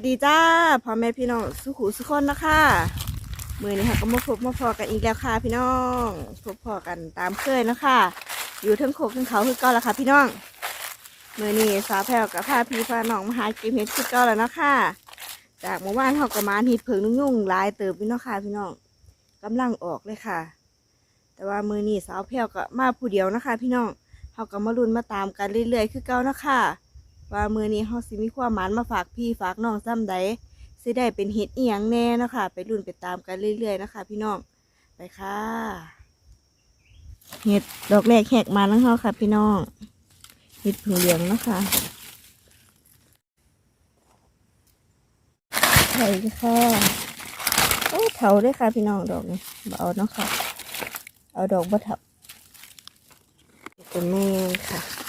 สดีจ้าพ่อแม่พี่น้องสุขุสุขคนนะคะมือนี้ค่ะก็มาพบมาพอกันอีกแล้วค่ะ พี่น้องพบพอกันตามเคยนะคะอยู่ทั้งโคกทั้งเขาคือเก่าแล้วค่ะ พี่น้องมือนี้สาวแพรวกับพาพี่พาน้องมาหาก็บเห็ดคือเก่าแล้วนะคะจากเมื่อวานเขาก็มาเห็ดเผิงนุ่งลายเติบพี่น้องค่ะ พี่น้องกำลังออกเลยค่ะ แต่ว่ามือนี้สาวแพรวก็มาผู้เดียวนะคะ พี่น้องเขาก็มาลุ้นมาตามกันเรื่อยๆ คือเก่านะค่ะ ว่ามือนี้เฮาสิมีความหมานมาฝากพี่ฝากน้องซ้ำใดสิได้เป็นเห็ดเอียงแน่นะคะไปรุ่นไปตามกันเรื่อยๆนะคะ พี่น้องไปค่ะ เห็ดดอกแรกแหกมาแล้วเฮาค่ะ พี่น้องเห็ดผึ่งเหลืองนะคะไข่ค่ะโอ้เถาด้วยค่ะ พี่น้องดอกนี้บ่เอาเนาะค่ะ เอาดอกบ่เถาเป็นแม่ค่ะ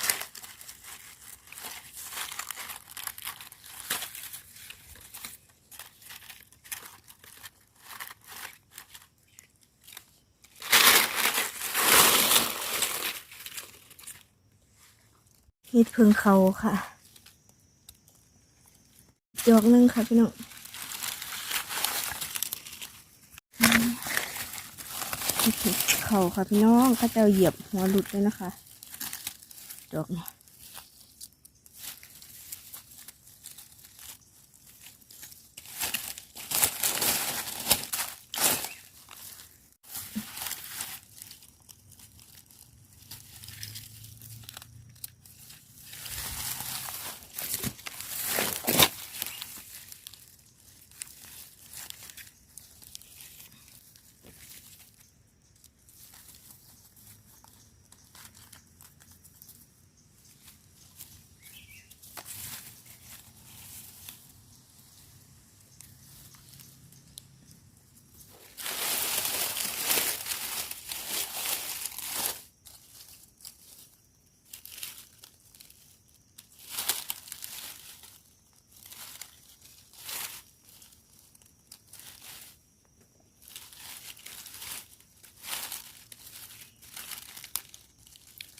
เห็ดพึ่งเขาค่ะจอกนึงค่ะพี่น้องอืมเห็ดพึ่งเขาค่ะพี่น้องข้าเจ้าเหยียบหัวหลุดเลยนะคะ ดอกนี้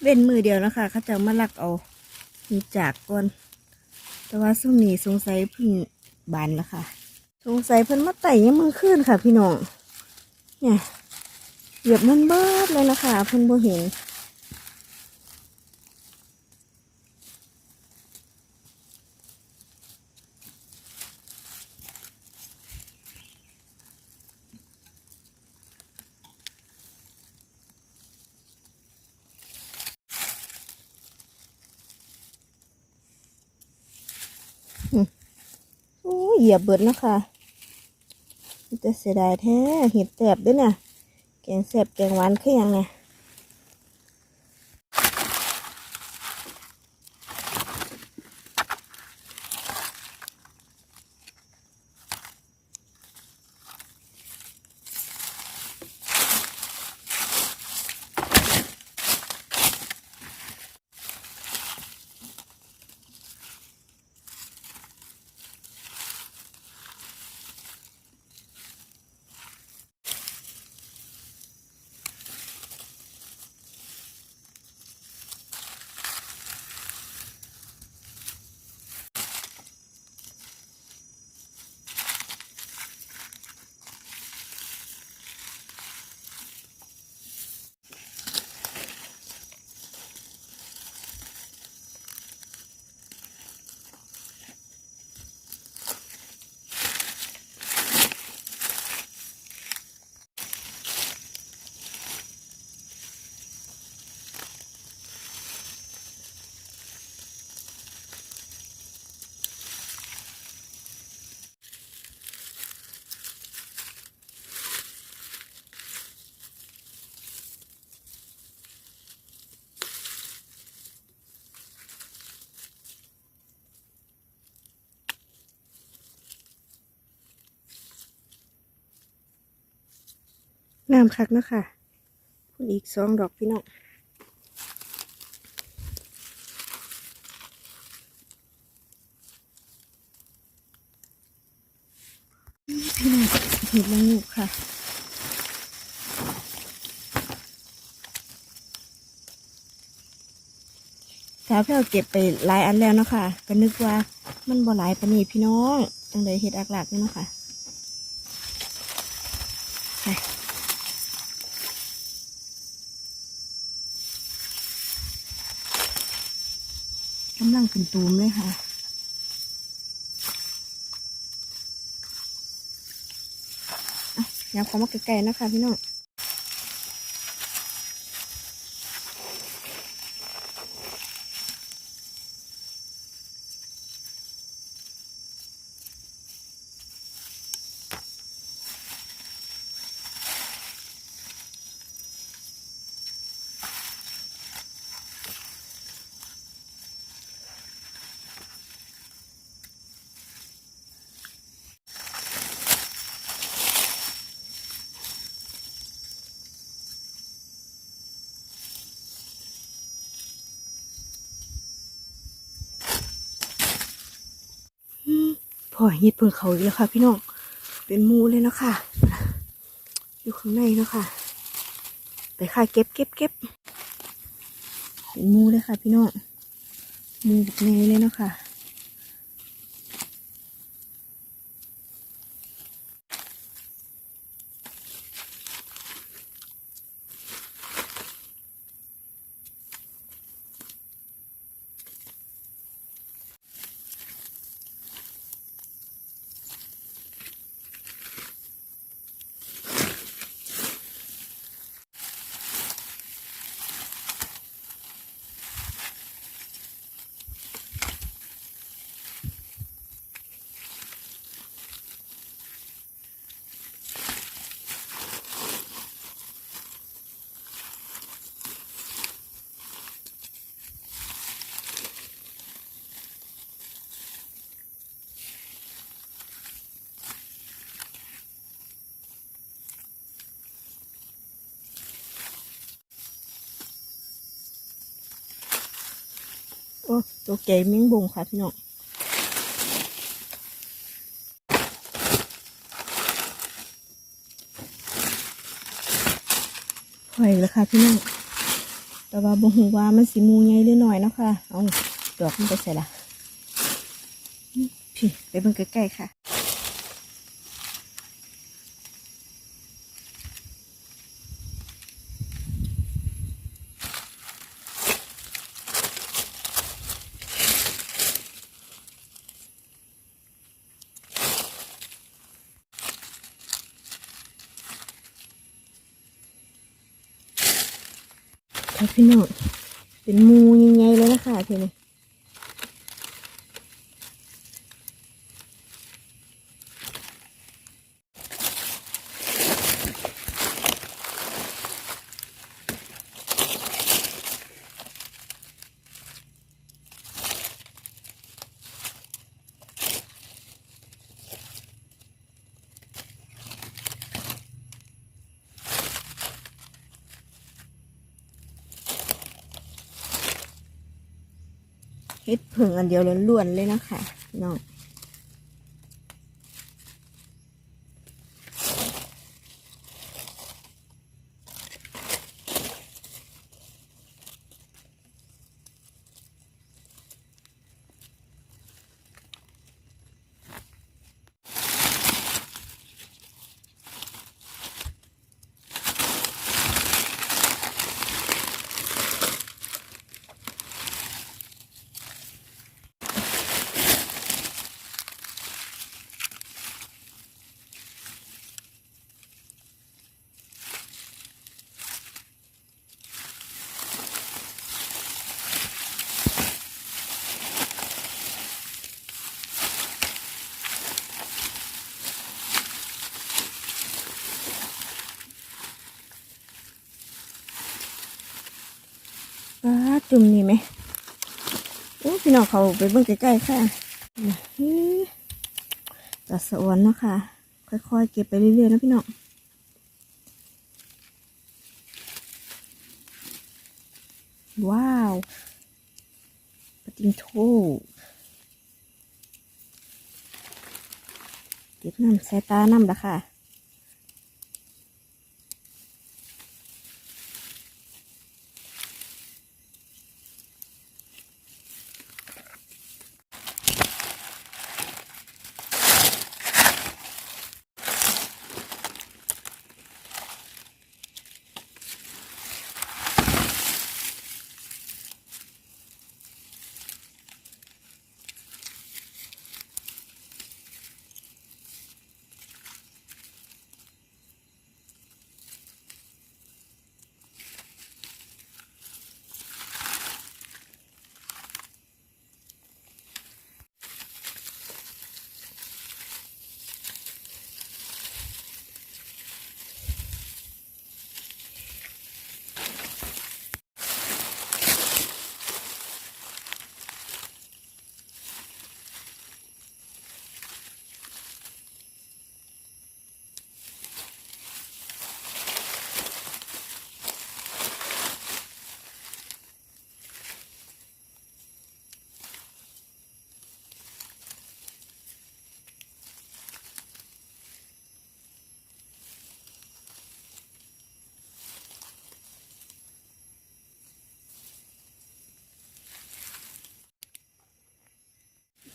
เว้นมือเดียวนะคะเขาจะมาลักเอามีจากก่อนแต่ว่าช่วงนี้สงสัยพึ่งบานแล้วค่ะ สงสัยเพิ่นมาไต่ยังมือขึ้นค่ะ พี่น้องเนี่ยเหยียบมันเบิดเลยนะคะเพิ่นบ่เห็น เหยียบเบิดนะคะมันจะเสียดายแท้เห็ดแสบด้วยเนี่ยแกงแสบแกงหวานคือยังไง น้ำคักนะคะคุณอีกสองดอกพี่น้องพี่น้องเห็ดละงูกค่ะสาวแพรวเก็บไปหลายอันแล้วเนาะค่ะ ก็นึกว่ามันบ่หลายปานนี้พี่น้องจังเลยเห็ดอักหลักนี่เนาะค่ะางเป็นตูมเลยค่ะอะอยากขอมาไกลๆนะคะพี่น้อง พอเห็ดเพิ่งเขาอีกแล้วค่ะ พี่น้อง เป็นมูเลยนะคะอยู่ข้างในนะค่ะ ไปค่ะเก็บเก็บเก็บเป็นมูเลยค่ะ พี่น้อง มูแบบนี้เลยนะค่ะ อ้ตัวใหญ่แมงบงค่ะพี่น้องหอยแล้วค่ะพี่น้อง แต่ว่าบงหูว่ามันสีมูใหญ่หรือน้อยนะคะเอาดอกมันไปใส่ละพี่ไปเบิ่งใกล้ๆค่ะ พี่น้องเป็นมูใหญ่ๆเลยนะคะทีนี้ เฮ็ดผึ่งอันเดียวล้วนๆเลยนะคะน้อง ว้า จุ่มนี่ไหมโอ้พี่น้องเขาไปเบิ่งใกล้ๆค่ะตัดสะอวนเนาะค่ะ ค่อยๆ เก็บไปเรื่อยๆนะพี่น้องว้าวปะติงโทเก็บน้ำใส่ตาน้ำละค่ะ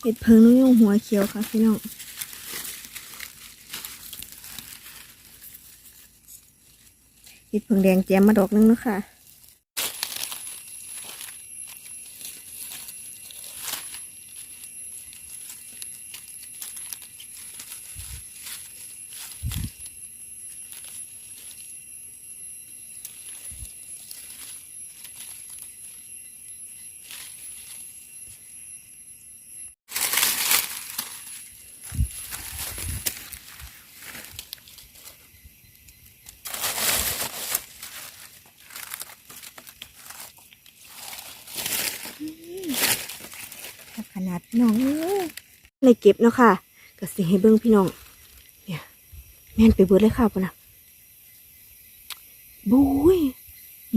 เห็ดเพิงนุ่งยงหัวเขียวค่ะพี่น้องเห็ดเพิงแดงแจมมาดอกนึงนะค่ะ ข นาดพี่น้องเอ้ยเลยเก็บเนาะค่ะก็สิให้เบิ้งพี่น้อง เนี่ยแม่นไปเบิดเลยค่ะพุ่นนะบุ้ย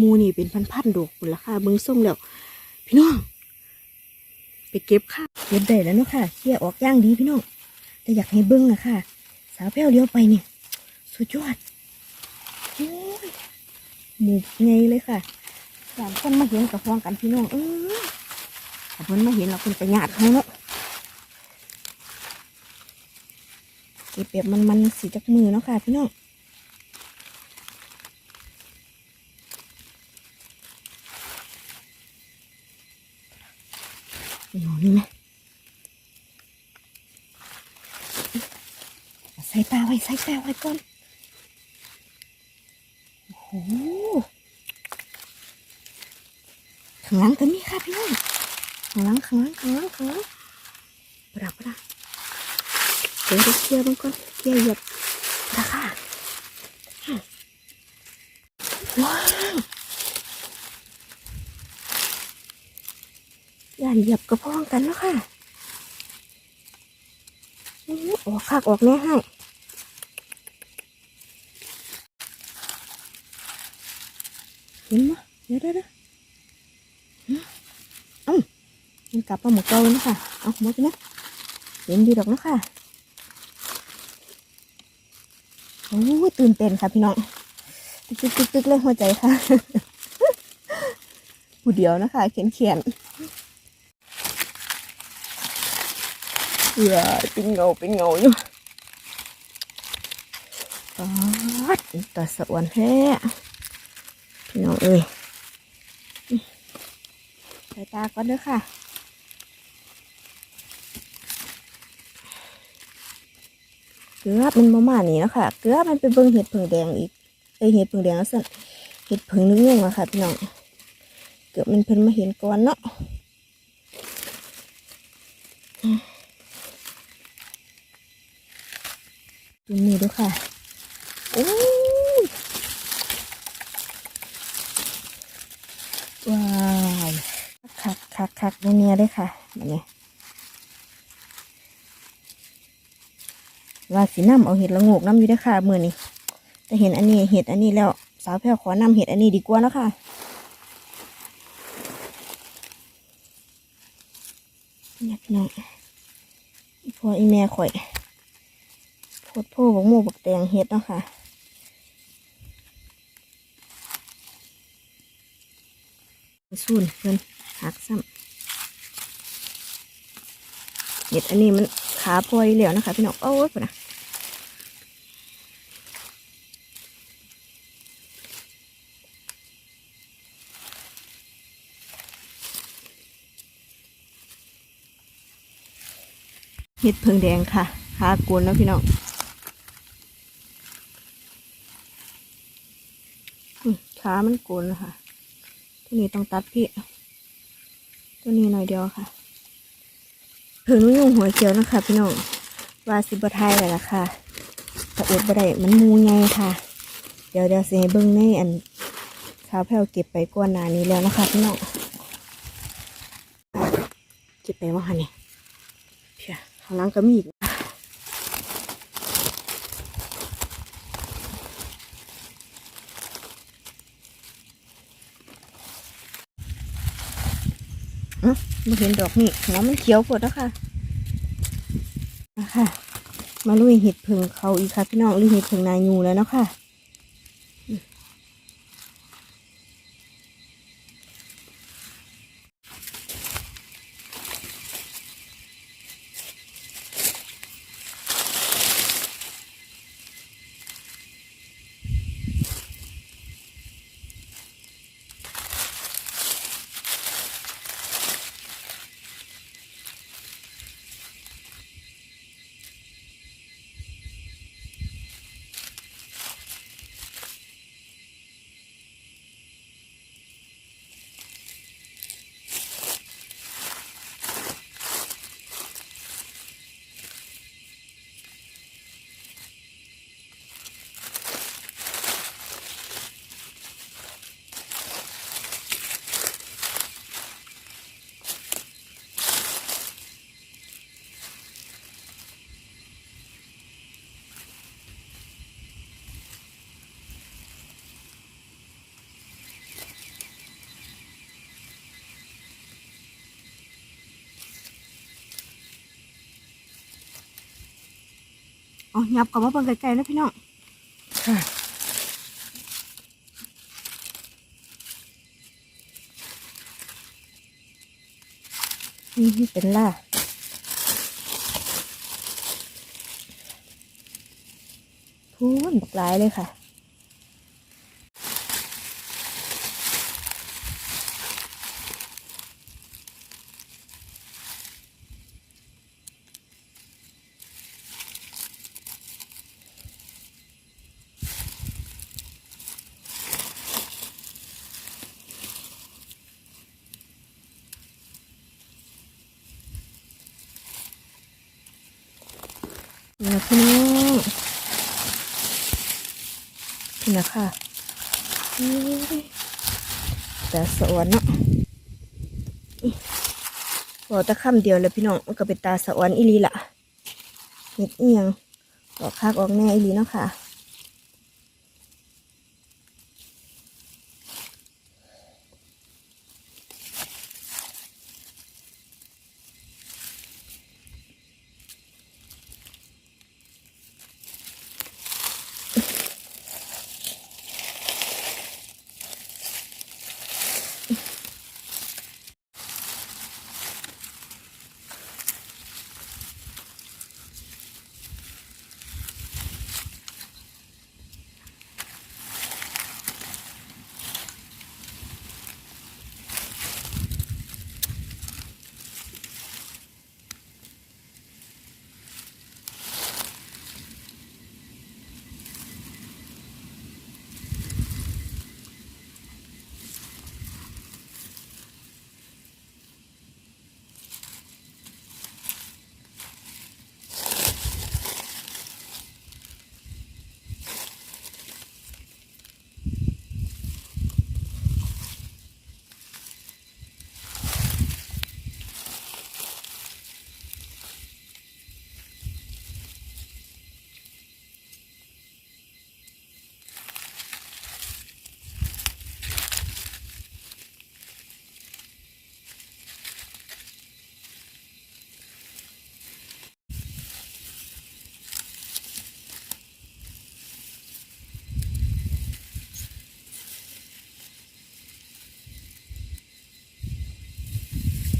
มูนี่เป็นพันๆดอกพุ่นละค่ะเบิ้งส้มแล้ว พี่น้อง ไปเก็บค่ะเก็บได้แล้วเนาะค่ะเคลี่ยออกย่างดีพี่น้องแต่อยากให้เบิ้งนะค่ะ สาวแพ้วเลี้ยวไปเนี่ยสุดยอดโอ้ยหมูไงเลยค่ะสามคนมาเห็นกับฟองกันพี่น้องเออ ถ้าเพิ่นมาเห็นเราเพิ่นจะหยาดเขาเนาะเก็บแบบมันๆสีจากมือเนาะค่ะพี่น้องหนอนนี่ไหมใส่ตาไว้ใส่ตาไว้ก่อน โอ้โหข้างหลังก็มี ข้างหลังข้างหลังข้างหลังข้างหลาบปราเดี๋ยวเราเคลียร์มันก่อนเคลียร์เหยียบปราค่ะว้าวย่าเหยียบกระพ้องกันเนาะค่ะออกคักออกแน่ให้เห็นไหมเดี๋ยวเดี๋ยวเดี๋ยว มันกลับมาหมดเกาแล้วนะคะเอาหมดนะเห็นดีดอกนะค่ะโอ้ยตื่นเต้นค่ะพี่น้องตึกตึกตึกตึกเลยหัวใจค่ะผู้เดียวนะคะเขียนเขียนเอือเป็นเงาเป็นเงาอยู่ป๊าดตาสะอวนแท้พี่น้องเอ้ยสายตาก่อนเด้อค่ะ เกลือมันประมานี้นะคะเกลือมันไปเบิ่งเห็ดผึ่งแดงอีกเอ้ยเห็ดผึ่งแดงสั่นเห็ดผึ่งนึกยังอะคะพี่น้องเกือบมันเพิ่นมาเห็นก่อนเนาะดูนี่ดูค่ะโอ้ว้าวคักคักคักๆเนี่ยเลยค่ะแบบ ว่าสีน้ำเอาเห็ดละโงกน้ำอยู่ได้ค่ะมือนี้แต่เห็นอันนี้เห็ดอันนี้แล้วสาวแพรวขอนำเห็ดอันนี้ดีกว่าแล้วค่ะนี่ยพี่น้องอีพ่ออีแม่ข่อยโพดโพบักโมบักแตงเห็ดเนาะค่ะสูนเพื่อนหักซ้ำเห็ดอันนี้มัน ขาพลอยเหลวนะคะ พี่น้องโอ้ยนะเห็ดเพิงแดงค่ะขากวนแล้วพี่น้องขามันโกนแล้วค่ะที่นี่ต้องตัดพี่ ตัวนี้หน่อยเดียวค่ะ ถึงนุ่งหัวเขียวนะคะพี่น้องว่าสิบไทยเลยละค่ะตะอดบ่ได้มันมูไงค่ะ เดี๋ยวเดี๋ยวสิให้เบิ้งในอันชาวแพลวเก็บไปก้อนหนานี้แล้วนะคะพี่น้องเก็บไปว่าค่ะเนี่ยเพียข้างล่างก็มีอีก อะมาเห็นดอกนี่หัวมันเขียวปวดแล้วค่ะนะคะมาลุยเห็ดเพิงเขาอีกค่ะพี่น้องลุยเห็ดเพิงนายูแล้วเนาะค่ะ เอายับกับว่าเบิ่งไกลๆนะพี่น้องนี่เป็นล่าพูนบักหลายเลยค่ะ พี่น้องนี่นะค่ะแต่สวรรค์เนาะบอกต่คำเดียวเลยพี่น้องมันก็เป็นตาสวรรค์อีลีละเห็ดเอียงออกคากออกแน่อีลีเนาะค่ะ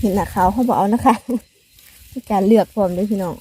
เห็นหน้าขาวเขาบอกเอานะคะการเลือกพร้อมด้วยพี่น้อง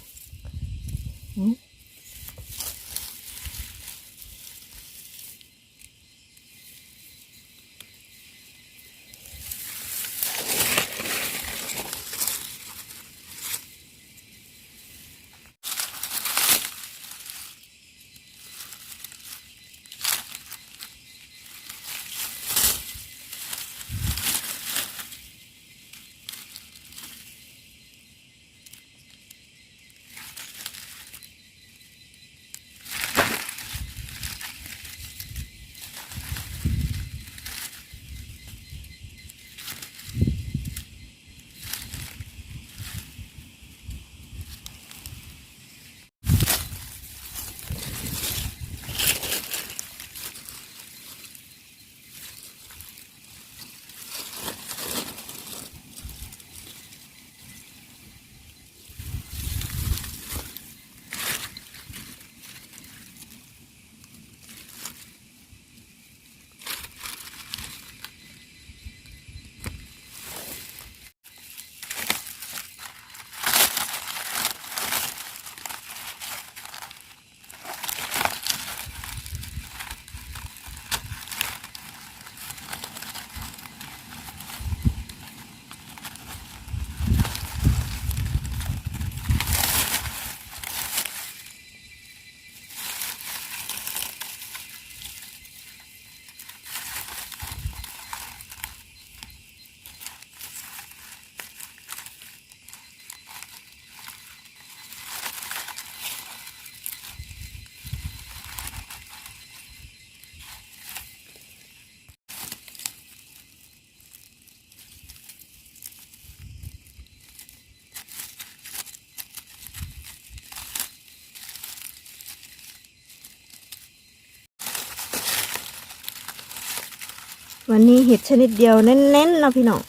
วันนี้เห็ดชนิดเดียวเน้นๆเนาะพี่น้อง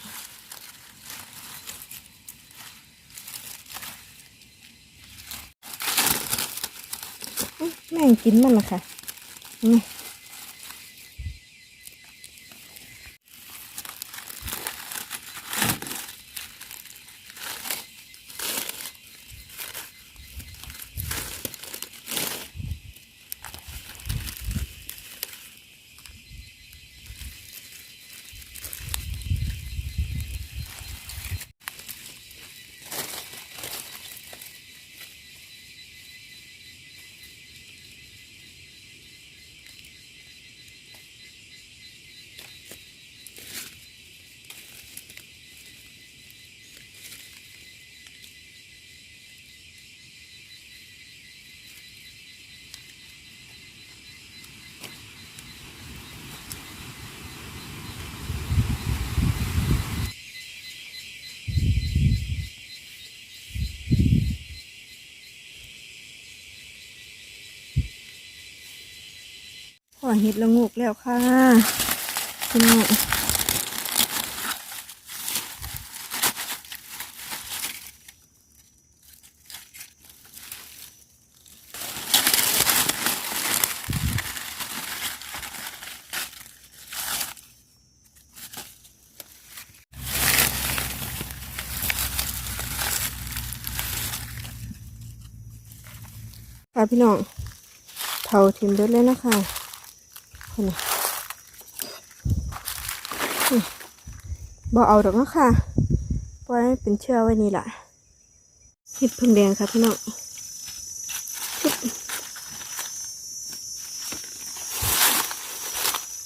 แม่งกินมันละค่ะนี่ อเห็ดละงูกแล้วค่ะพี่น้องค่ะพี่น้องเผาทิมเบิดเลยนะคะ บ่เอาดอกเนะค่ะปล่อยให้เป็นเชื้อไว้นี่แหละเห็ดพึ่งแดงค่ะพี่น้องชุบ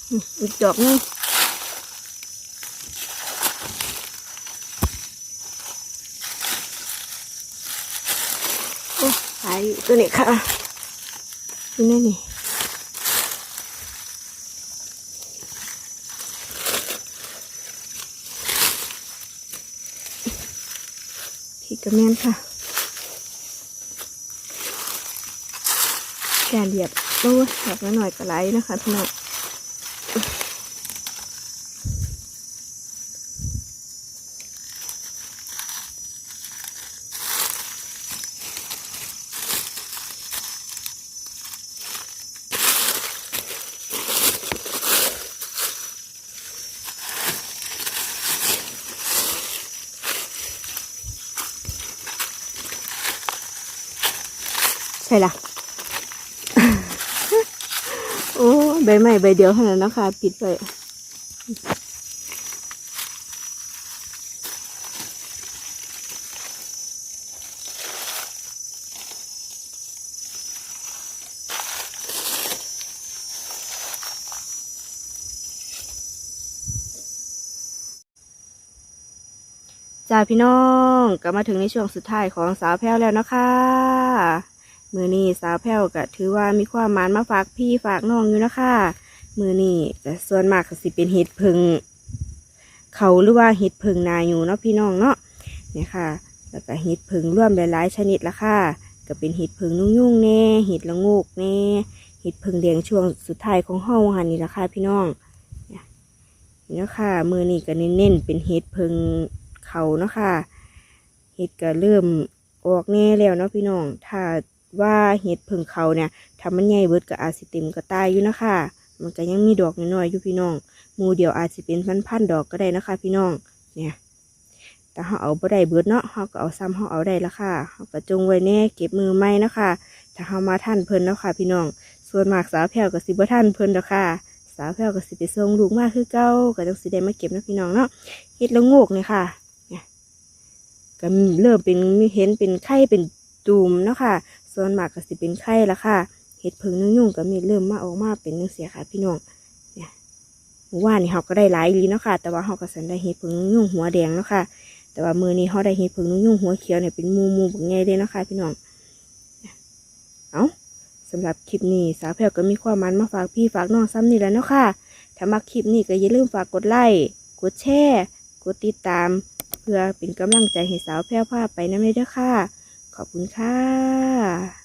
อืมอีกดอกนึงโอ้หายตัวนี้ค่ะอยู่นี่ กระแมนค่ะแกเรียบโอ้ยแบบน้อยก็ไหลนะคะพี่น้องใช่ละ โอ้ ใบใหม่ใบเดียวเท่านั้นนะคะ ปิดไปจ้าพี่น้องก็มาถึงในช่วงสุดท้ายของสาวแพ้วแล้วนะคะ มือนี้สาวแพ้วก็ถือว่ามีความหมานมาฝากพี่ฝากน้องอยู่นะคะมือนี้แต่ส่วนมากก็สิเป็นเห็ดพึ่งเขาหรือว่าเห็ดพึ่งนาอยู่เนาะพี่น้องเนาะเนี่ยค่ะ แล้วก็เห็ดพึ่งร่วมหลายๆชนิดละค่ะก็เป็นเห็ดพึ่งนุ่งยุ่งๆแน่เห็ดละโงกแน่เห็ดพึ่งแดงช่วงสุดท้ายของห้องหันนี่ละค่ะพี่น้องเนี่ยนี่เนาะค่ะมือนี้ก็เน้นๆเป็นเห็ดพึ่งเขาเนาะค่ะเห็ดก็เริ่มออกแน่แล้วเนาะพี่น้อง ถ้า ว่าเห็ดพึ่งเขาเนี่ยถ้ามันใหญ่เบิดก็อาสิเต็มก็ตายอยู่นะคะ มันก็ยังมีดอกน้อยๆอยู่พี่น้องมูเดียวอาจจะเป็นพันๆดอกก็ได้นะคะ พี่น้องเนี่ยแต่เขาเอาบ่ได้เบิดเนาะเขาก็เอาซ้ำเขาเอาได้ละค่ะเขาก็จงไว้แน่เก็บมือไม้นะคะถ้าเขามาท่านเพิ่นเนาะค่ะ พี่น้อง ส่วนมากสาวแพรวกับสิบ่ท่านเพิ่นเด้อค่ะ สาวแพรวกับสิไปส่งลูกมากคือเก้าก็ต้องสิได้มาเก็บนะพี่น้องเนาะเฮ็ดละงกเนี่ยค่ะเนี่ยก็เริ่มเป็นมีเห็นเป็นไข่เป็นตุ่มเนาะค่ะ ส่วนมากก็สิเป็นไข่ละค่ะ เห็ดผึ่งนุ่งยุ่งก็มีเริ่มมาออกมาเป็นนังเสียค่ะพี่น้องเนี่ยเมื่ว่านนี่เขาก็ได้หลายลีเนาะค่ะ แต่ว่าเขาก็สันได้เห็ดผึ่งนุ่งยุ่งหัวแดงเนาะค่ะ แต่ว่ามือนี้เขาได้เห็ดผึ่งนุ่งยุ่งหัวเขียวเนี่ยเป็นมูมูแบบไงเลยเนาะค่ะพี่น้องเนี่ยเอาสำหรับคลิปนี้สาวแพรวก็มีความมันมาฝากพี่ฝากน้องซ้ำนี่แล้วเนาะค่ะ ถ้ามาคลิปนี้ก็อย่าลืมฝากกดไลค์กดแชร์กดติดตาม เพื่อเป็นกำลังใจให้สาวแพรวพาไปนั่เลยเด้อค่ะ ขอบคุณค่ะ